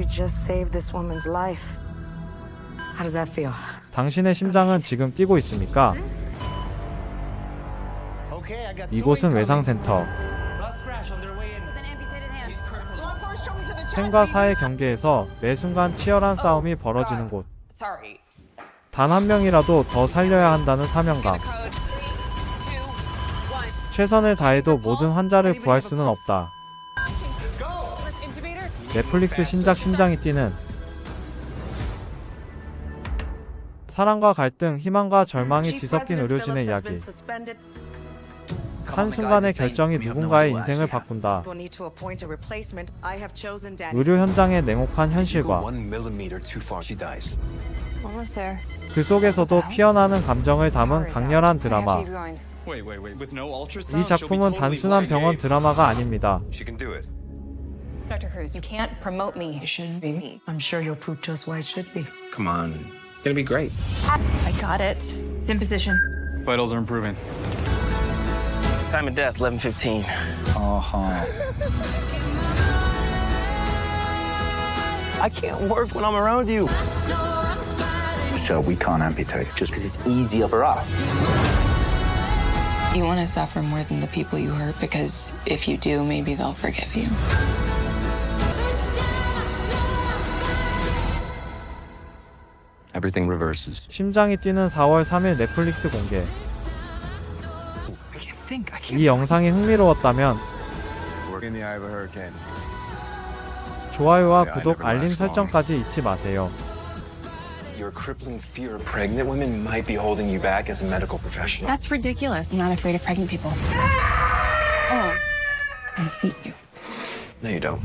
You just saved this woman's life. How does that feel? 당신의 심장은 지금 뛰고 있습니까? 이곳은 외상센터. 생과 사의 경계에서 매 순간 치열한 싸움이 벌어지는 곳. Sorry. 단한 명이라도 더 살려야 한다는 사명감. 최선을 다해도 모든 환자를 구할 수는 없다. 넷플릭스 신작 심장이 뛰는 사랑과 갈등, 희망과 절망이 뒤섞인 의료진의 이야기. 한순간의 결정이 누군가의 인생을 바꾼다. 의료 현장의 냉혹한 현실과. 그 속에서도 피어나는 감정을 담은 강렬한 드라마. Keep going. Wait, wait, wait. With no ultrasound, 이 작품은 단순한 병원. 드라마가 아닙니다. Dr. Cruz, you can't promote me. It shouldn't be me. I'm sure you'll prove just why it should be. Come on. It's gonna be great. I got it. It's in position. Vitals are improving. Time of death, 11:15. Uh-huh. I can't work when I'm around you. So we can't amputate just because it's easier for us. You want to suffer more than the people you hurt because if you do, maybe they'll forgive you. Everything reverses. 심장이 뛰는 4월 3일 넷플릭스 공개. I can't think. I can't. 이 영상이 흥미로웠다면. 좋아요와 구독, 알림. 설정까지 잊지 마세요. Your crippling fear of pregnant women might be holding you back as a medical professional. That's ridiculous. I'm not afraid of pregnant people. Oh. I hate you. No, you don't.